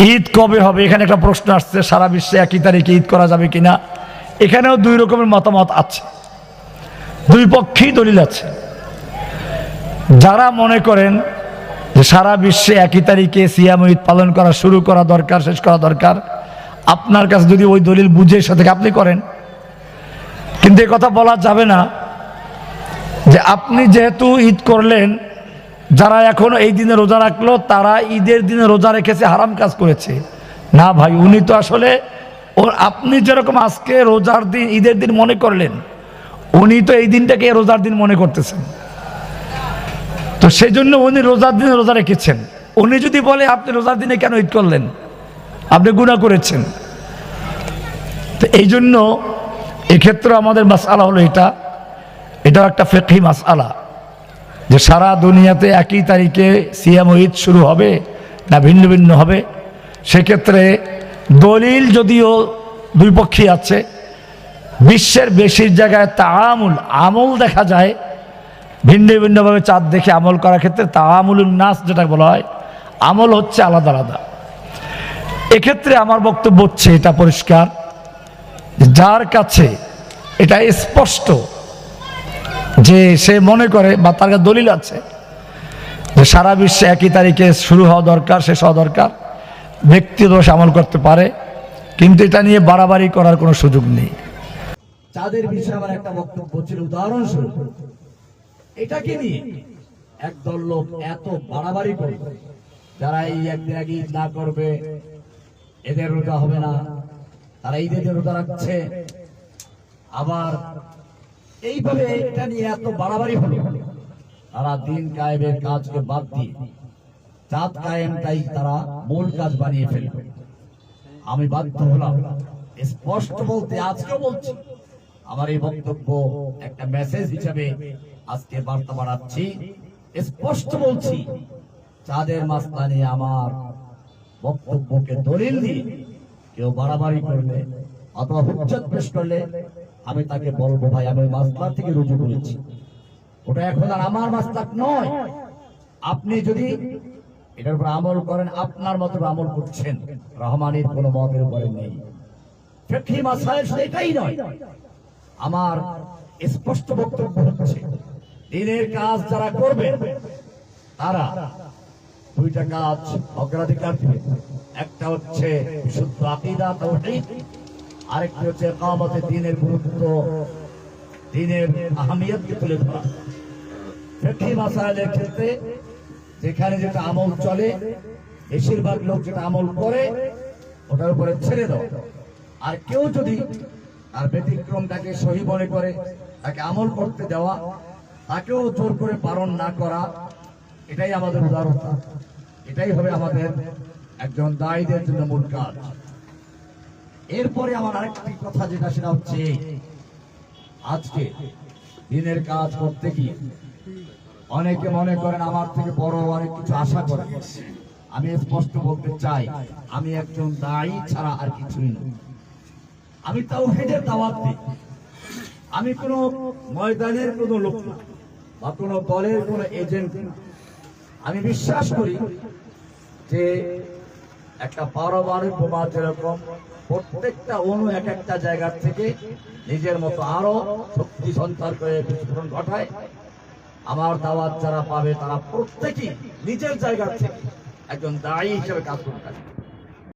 ঈদ কবে হবে? এখানে একটা প্রশ্ন আসছে, সারা বিশ্বে একই তারিখে ঈদ করা যাবে কিনা? এখানেও দুই রকমের মতামত আছে। দুই পক্ষেই দলিল আছে। যারা মনে করেন যে সারা বিশ্বে একই তারিখে সিয়াম ঈদ পালন করা শুরু করা দরকার, শেষ করা দরকার, আপনার কাছে যদি ওই দলিল বুঝে সাথে আপনি করেন। কিন্তু এ কথা বলা যাবে না যে আপনি যেহেতু ঈদ করলেন যারা এখনও এই দিনে রোজা রাখল, তারা ঈদের দিনে রোজা রেখেছে, হারাম কাজ করেছে। না ভাই, উনি তো আসলে ওর আপনি যেরকম আজকে রোজার দিন, ঈদের দিন মনে করলেন, উনি তো এই দিনটাকে রোজার দিন মনে করতেছেন। তো সেই জন্য উনি রোজার দিনে রোজা রেখেছেন। উনি যদি বলে, আপনি রোজার দিনে কেন ঈদ করলেন? আপনি গুণা করেছেন। তো এই জন্য এক্ষেত্রে আমাদের মাসালা হলো এটা। এটাও একটা ফেকি মাসালা যে সারা দুনিয়াতে একই তারিখে সিয়াম ঈদ শুরু হবে না ভিন্ন ভিন্ন হবে, সেক্ষেত্রে দলিল যদিও দুই পক্ষই আছে, বিশ্বের বেশির জায়গায় তাআমুল, আমল দেখা যায়, ভিন্ন ভিন্নভাবে চাঁদ দেখে আমল করার ক্ষেত্রে তাআমুল নাস যেটা বলা হয়, আমল হচ্ছে আলাদা আলাদা। এক্ষেত্রে আমার বক্তব্য হচ্ছে এটা পরিষ্কার, যার কাছে এটা স্পষ্ট যে সে মনে করে বা তার কাছে দলিল আছে যে সারা বিশ্বে একই তারিখে শুরু হওয়া দরকার, শেষ হওয়া দরকার, ব্যক্তি দোষ আমল করতে পারে, কিন্তু এটা নিয়ে বাড়াবাড়ি করার কোনো সুযোগ নেই। চাঁদের বিষয়ে আমার একটা বক্তব্য ছিল, উদাহরণস্বরূপ এটাকে নিয়ে একদল লোক এত বাড়াবাড়ি করবে? যারা এই একদিন আগে ঈদ না করবে, এদের রোজা হবে না, তারা ঈদের রোজা রাখছে, আবার এইভাবে এটা নিয়ে এত বাড়াবাড়ি হলো। তারা দিন কায়েমের কাজকে বাদ দিয়ে চাঁদ কায়েমটাই তারা মূল কাজ বানিয়ে ফেলবে আমি বাধ্য হলাম, স্পষ্ট বলতে আজকেও বলছি, আমার এই বক্তব্য একটা মেসেজ হিসাবে আজকে বার্তা বাড়াচ্ছি। স্পষ্ট বলছি, চাঁদের মাস্তা নিয়ে আমার বক্তব্যকে দলিল দিয়ে কেউ বাড়াবাড়ি করলে অথবা হুজ্জত পেশ করলে আমি তাকে বলব, ভাই, আমি ওই থেকে রুজু করেছি। ওটা এখন আর আমার মাসলাক নয়। আপনি যদি এটার উপর আমল করেন, আপনার মতো আমল করছেন, রহমানের কোন মতের উপরে নেই। ফিকহি মাসাইল শুধু এটাই নয়। আমার স্পষ্ট বক্তব্য হচ্ছে, দিনের কাজ যারা করবে, তারা দুইটা কাজ অগ্রাধিকার দিবে। একটা হচ্ছে বিশুদ্ধ আকিদা, তাওহীদ আরেকটি হচ্ছে কামতে দিনের গুরুত্ব, দিনের আহমিয়তকে তুলে ধরা। ফিকহি মাসাইলের ক্ষেত্রে যেখানে যেটা আমল চলে, বেশিরভাগ লোক যেটা আমল করে, ওটার উপরে ছেড়ে দাও। আর কেউ যদি আর ব্যতিক্রমটাকে সহি মনে করে, তাকে আমল করতে দেওয়া, তাকেও জোর করে পালন না করা, এটাই আমাদের উদারতা। এটাই হবে আমাদের একজন দায়ীদের জন্য মূল কাজ। এরপরে আমার আরেকটি কথা যেটা, সেটা হচ্ছে আজকে দিনের কাজ করতে গিয়ে অনেকে মনে করেন আমার থেকে বড় অনেক কিছু আশা করে। আমি স্পষ্ট বলতে চাই, আমি একজন দায়ী ছাড়া আর কিছুই না। আমি তাও হেডের দাওয়াত দিই। আমি কোনো ময়দানের কোনো লোক না বা কোনো দলের কোনো এজেন্ট আমি বিশ্বাস করি যে একটা পারমাণবিক বোমা যেরকম, প্রত্যেকটা অনু এক একটা জায়গার থেকে নিজের মতো আরও শক্তি সঞ্চার করে বিস্ফোরণ ঘটায়। আমার দাওয়াত যারা পাবে তারা প্রত্যেকেই নিজের জায়গার থেকে একজন দায়ী হিসেবে কাজ করতে পারে।